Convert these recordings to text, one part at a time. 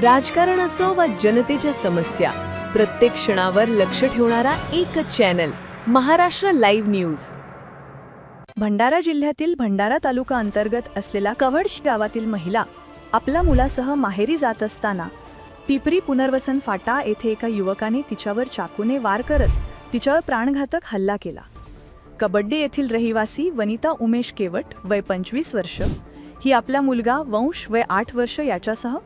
राजकारण असो वा जनतेच्या समस्या प्रत्येक क्षणावर लक्ष ठेवणारा एकच channel Maharashtra live news Bhandara जिल्ह्यातील भंडारा तालुका अंतर्गत असलेल्या कवडश गावातील महिला आपल्या मुलासह माहेरी जात असताना पिपरी पुनर्वसन फाटा येथे एका युवकाने तिच्यावर चाकूने वार करत तिच्यावर प्राणघातक हल्ला केला. कबड्डी येथील रहिवासी वनिता उमेश केवट वय पंचवीस वर्ष. ही आपला मुलगा वंश वय आठ वर्ष याच्यासह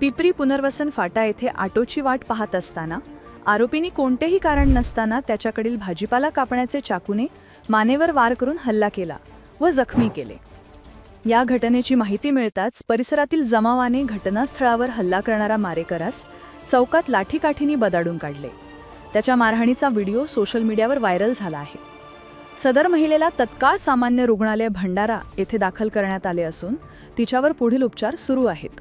पिपरी पुनर्वसन फाटा येथे आटोची वाट पाहत असताना आरोपींनी कोणतेही कारण नसताना त्याच्याकडील भाजीपाला कापण्याचे चाकूने मानेवर वार करून हल्ला केला व जखमी केले. या घटनेची माहिती मिळताच परिसरातील जमावाने घटनास्थळावर हल्ला करणारा मारेकरास चौकात लाठीकाठीने बदाडून काढले. त्याच्या मारहाणीचा व्हिडिओ सोशल मीडियावर व्हायरल झाला आहे. सदर महिलेला तत्काळ सामान्य रुग्णालय भंडारा येथे दाखल करण्यात आले असून तिच्यावर पुढील उपचार सुरू आहेत.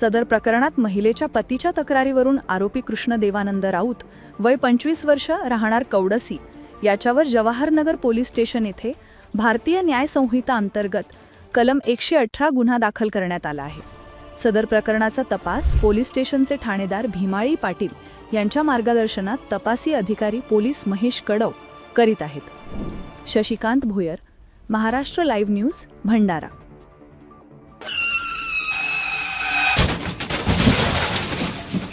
सदर प्रकरणात महिलेच्या पतीच्या तक्रारीवरून आरोपी कृष्ण देवानंद राऊत वय पंचवीस वर्ष राहणार कवडसी याच्यावर जवाहरनगर पोलीस स्टेशन येथे भारतीय न्याय संहिता अंतर्गत कलम एकशे अठरा गुन्हा दाखल करण्यात आला आहे. सदर प्रकरणाचा तपास पोलीस स्टेशनचे ठाणेदार भीमाळी पाटील यांच्या मार्गदर्शनात तपासी अधिकारी पोलीस महेश कडव करीत आहेत. Shashikant Bhuyar Maharashtra live news Bhandara.